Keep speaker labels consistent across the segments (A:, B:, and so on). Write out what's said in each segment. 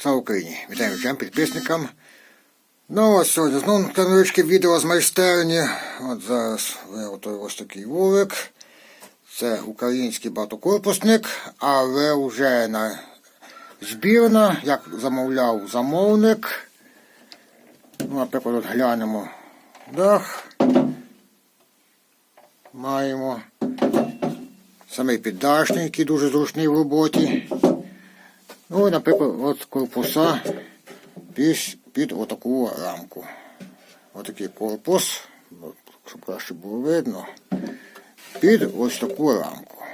A: Слава Україні! Вітаю всім підписникам. Ну ось сьогодні знову невеличке відео з майстерні. От зараз виготовив ось такий вулик. Це український багатокорпусник, але вже на збірна, як замовляв замовник. Ну, наприклад, от глянемо дах. Маємо самий піддашник, який дуже зручний в роботі. Ну, наприклад, от корпуса під, під отаку рамку. Отакий корпус, щоб краще було видно, під ось таку рамку.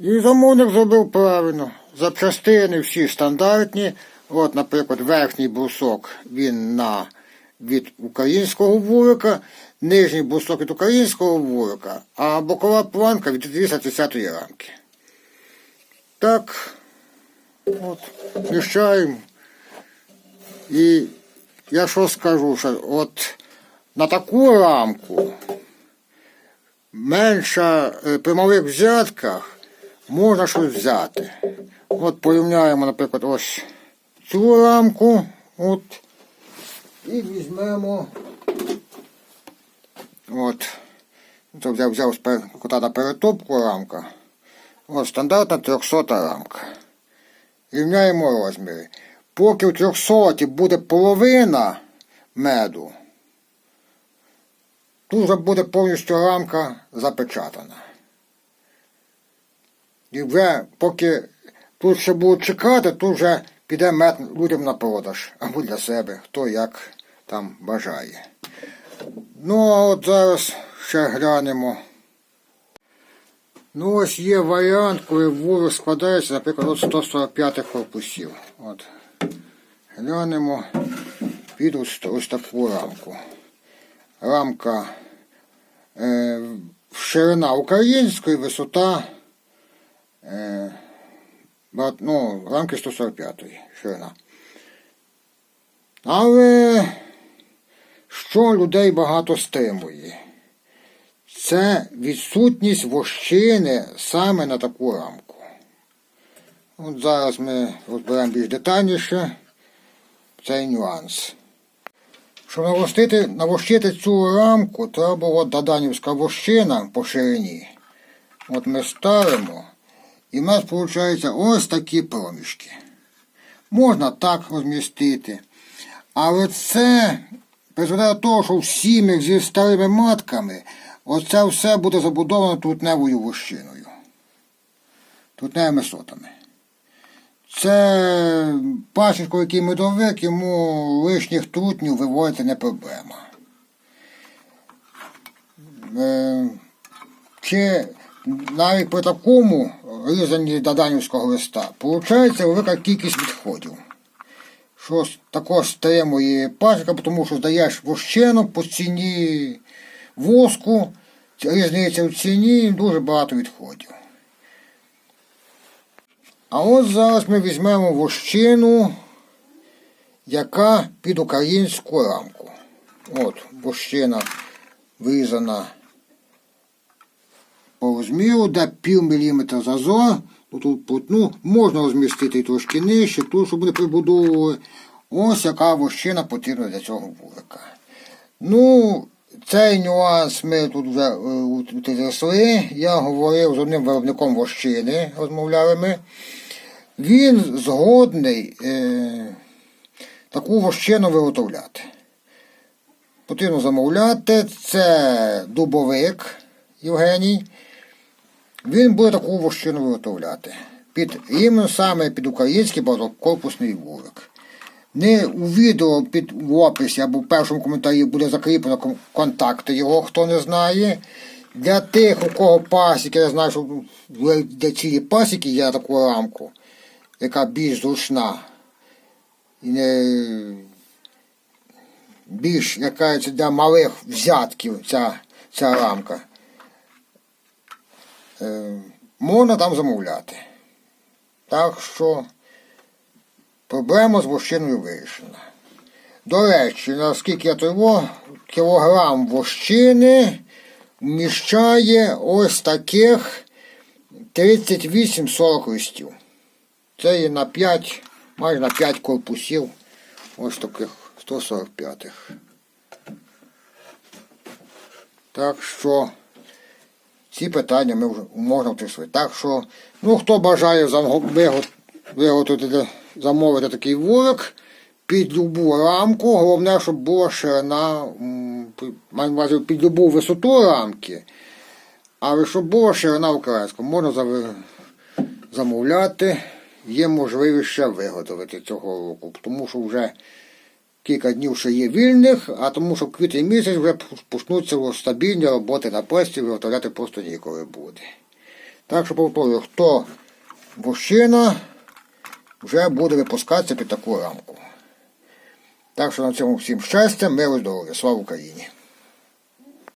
A: І замовник зробив правильно. Запчастини всі стандартні. От, наприклад, верхній брусок він на від українського вулика, нижній брусок від українського вулика, а бокова планка від 230 рамки. Так, От, міщаємо. І я що скажу, що от на таку рамку менше при взятках можна щось взяти. От порівняємо, наприклад, ось цю рамку. От, і візьмемо. От. Це взяв, взяв кота на перетопку рамка. От стандартна 300 рамка. Рівняємо розміри. Поки в 300 буде половина меду, тут вже буде повністю рамка запечатана. І вже поки тут ще будуть чекати, тут вже піде мед людям на продаж або для себе, хто як там бажає. Ну, а от зараз ще глянемо. Ну, ось є варіант, коли вулик складається, наприклад, от 145 корпусів. От. Глянемо під ось, ось таку рамку. Рамка е, ширина української, висота е, ну, рамки 145 ширина. Але що людей багато стримує? Це відсутність вощини саме на таку рамку. От зараз ми розберемо більш детальніше цей нюанс. Щоб навостити, навощити цю рамку, треба от даданівська вощина по ширині. От ми ставимо, і в нас виходить ось такі проміжки. Можна так розмістити. Але це призведе до того, що в сім'ях зі старими матками оце все буде забудовано трутневою вощиною. Трутневими сотами. Це пасічко, який медовик, йому лишніх трутнів виводити не проблема. Е, Чи навіть при такому різанні даданівського листа виходить велика кількість відходів. Що також стримує пасіка, тому що здаєш вощину по ціні воску, різниця в ціні дуже багато відходів. А от зараз ми візьмемо вощину, яка під українську рамку. От, вощина вирізана по розміру, де пів міліметра зазор. Тут ну, можна розмістити трошки нижче, тут, щоб не прибудовували. Ось яка вощина потрібна для цього вулика. Ну, цей нюанс ми тут вже е. Я говорив з одним виробником вощини, розмовляли ми. Він згодний е, таку вощину виготовляти. Потрібно замовляти. Це дубовик Євгеній. Він буде таку вощину виготовляти. Під, іменно саме під український багатокорпусний вулик. Не у відео під в описі або в першому коментарі буде закріплено контакти його, хто не знає. Для тих, у кого пасіки, я знаю, що для цієї пасіки є таку рамку, яка більш зручна. І не більш яка для малих взятків ця, ця рамка. Е, можна там замовляти. Так що проблема з вощиною вирішена. До речі, наскільки я того, кілограм вощини вміщає ось таких 38-40 листів. Це є на 5 майже на 5 корпусів. Ось таких 145-х. Так що ці питання ми вже можна вирішити. Так що, ну хто бажає виготовити, замовити такий вулик під любу рамку, головне, щоб була ширина, маю увазі під любу висоту рамки, але щоб була ширина українська, можна замовляти, є можливість ще виготовити цього року, тому що вже кілька днів ще є вільних, а тому що в квітень місяць вже почнуться стабільні роботи на пресі, виготовляти просто ніколи буде. Так що повторюю, хто вощина, вже буде випускатися під таку рамку. Так що на цьому всім щастя, миру здоров'я. Слава Україні!